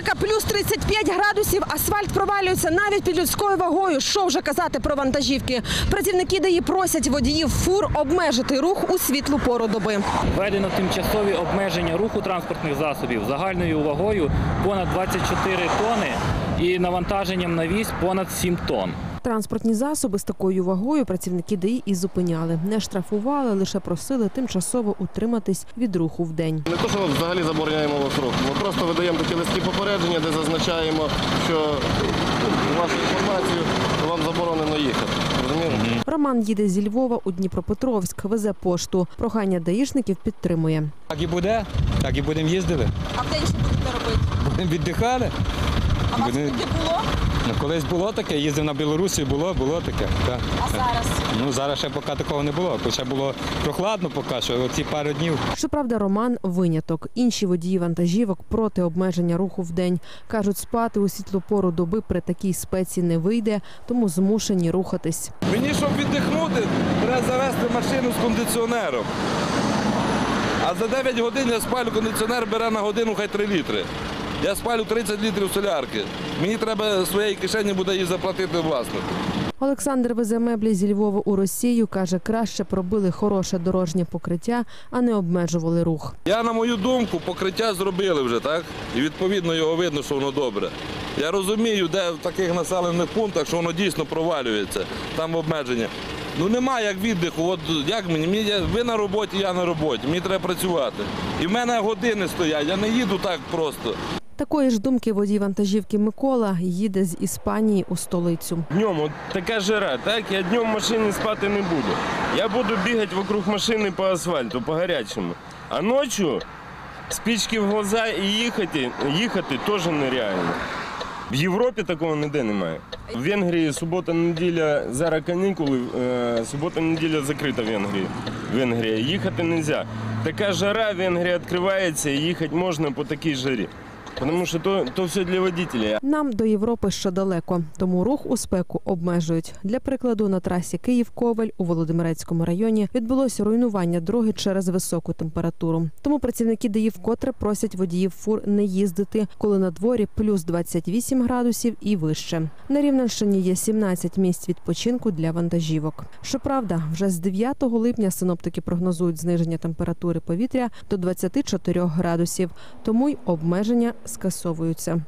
Спека плюс 35 градусів, асфальт провалюється навіть під людською вагою. Що вже казати про вантажівки? Працівники ДАІ просять водіїв фур обмежити рух у світлу пору доби. Введено тимчасові обмеження руху транспортних засобів загальною вагою понад 24 тони і навантаженням на вісь понад 7 тонн. Транспортні засоби з такою вагою працівники ДАІ і зупиняли. Не штрафували, лише просили тимчасово утриматись від руху в день. Не то, що ми взагалі забороняємо вас рух. Ми просто видаємо такі листки попередження, де зазначаємо, що вашу інформацію вам заборонено їхати. Роман їде зі Львова у Дніпропетровськ, везе пошту. Прохання даїшників підтримує. Так і буде, так і будемо їздили. А в день що будете робити? Будемо віддихали. А Буде- було? Ну, колись було таке, їздив на Білорусі, було, було таке. Так. А зараз? Ну зараз ще поки такого не було. Хоча було прохладно поки що, оці пару днів. Щоправда, Роман виняток. Інші водії вантажівок проти обмеження руху в день. Кажуть, спати у світлу пору доби при такій спеці не вийде, тому змушені рухатись. Мені, щоб віддихнути, треба завести машину з кондиціонером. А за 9 годин я спалю кондиціонер бере на годину хай 3 літри. Я спалю 30 літрів солярки. Мені треба своєї кишені буде її заплатити власнику. Олександр везе меблі зі Львова у Росію. Каже, краще пробили хороше дорожнє покриття, а не обмежували рух. Я, на мою думку, покриття зробили вже, так? І відповідно його видно, що воно добре. Я розумію, де в таких населених пунктах, що воно дійсно провалюється, там обмеження. Ну немає як віддиху. От як мені? ви на роботі, я на роботі. Мені треба працювати. І в мене години стоять, я не їду так просто. Такої ж думки водій вантажівки Микола їде з Іспанії у столицю. Днем, от така жара, так? Я днем в машині спати не буду. Я буду бігати вокруг машини по асфальту, по гарячому. А ночі спички в глаза і їхати, їхати теж нереально. В Європі такого ніде немає. В Венгрії субота-неділя зараз канікули, е, субота-неділя закрита в Венгрії. Венгрія. Їхати не можна. Така жара, Венгрія відкривається, і їхати можна по такій жарі. Тому що то, то все для водителя. Нам до Європи ще далеко, тому рух у спеку обмежують. Для прикладу, на трасі Київ-Ковель у Володимирецькому районі відбулося руйнування дороги через високу температуру. Тому працівники ДАІ вкотре просять водіїв фур не їздити, коли на дворі плюс 28 градусів і вище. На Рівненщині є 17 місць відпочинку для вантажівок. Щоправда, вже з 9 липня синоптики прогнозують зниження температури повітря до 24 градусів, тому й обмеження скасовуються.